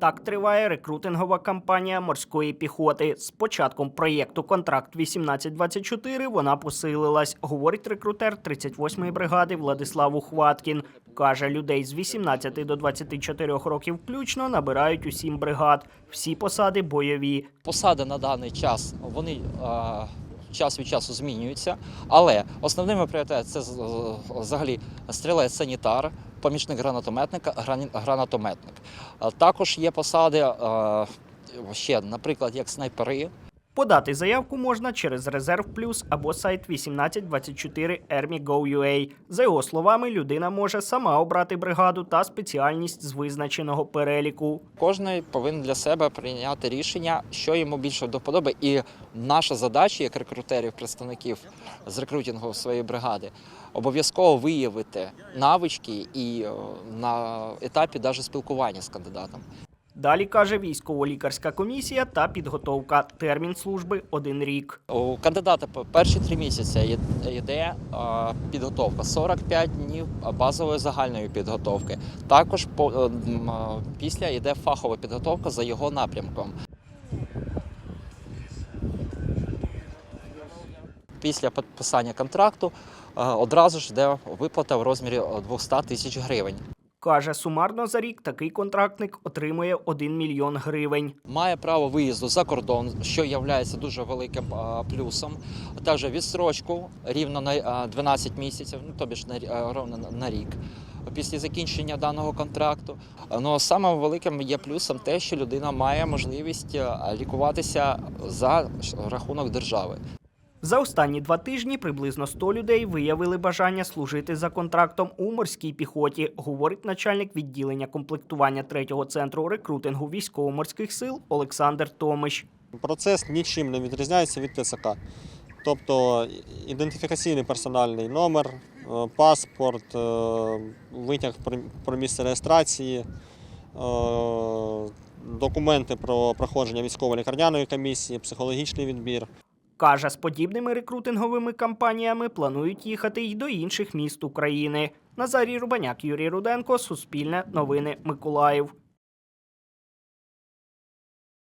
Так триває рекрутингова кампанія морської піхоти. З початком проєкту Контракт 1824 вона посилилась, говорить рекрутер 38-ї бригади Владислав Ухваткін. Каже, людей з 18 до 24 років включно набирають у сім бригад. Всі посади бойові. Посади на даний час вони е, час від часу змінюються, але основними пріоритетами це взагалі стрілець санітар, помічник гранатометника, гранатометник. Також є посади ще, наприклад, як снайпери. Подати заявку можна через Резерв Плюс або сайт 1824 Army.gov.ua. За його словами, людина може сама обрати бригаду та спеціальність з визначеного переліку. Кожен повинен для себе прийняти рішення, що йому більше до вподоби. І наша задача, як рекрутерів, представників з рекрутингу своєї бригади, обов'язково виявити навички і е, на етапі навіть спілкування з кандидатом. Далі каже військово-лікарська комісія та підготовка. Термін служби один рік. У кандидата перші три місяці йде е, підготовка 45 днів базової загальної підготовки. Також е, е, після йде фахова підготовка за його напрямком. Після підписання контракту е, одразу ж йде виплата в розмірі е, 200 тисяч гривень. Каже, сумарно за рік такий контрактник отримує 1 мільйон гривень. має право виїзду за кордон, що є дуже великим плюсом. Також відстрочку рівно на 12 місяців, ну тобі ж на, ровно на рік. Після закінчення даного контракту. Ну самим великим є плюсом те, що людина має можливість лікуватися за рахунок держави. За останні два тижні приблизно 100 людей виявили бажання служити за контрактом у морській піхоті, говорить начальник відділення комплектування третього центру рекрутингу військово-морських сил Олександр Томиш. Процес нічим не відрізняється від ТЦК. Тобто ідентифікаційний персональний номер, е, паспорт, е, витяг про- про місце реєстрації, е, документи про проходження військово-лікарняної комісії, психологічний відбір. Каже, з подібними рекрутинговими кампаніями планують їхати й до інших міст України. Назарій Рубаняк, Юрій Руденко, Суспільне, Новини Миколаїв.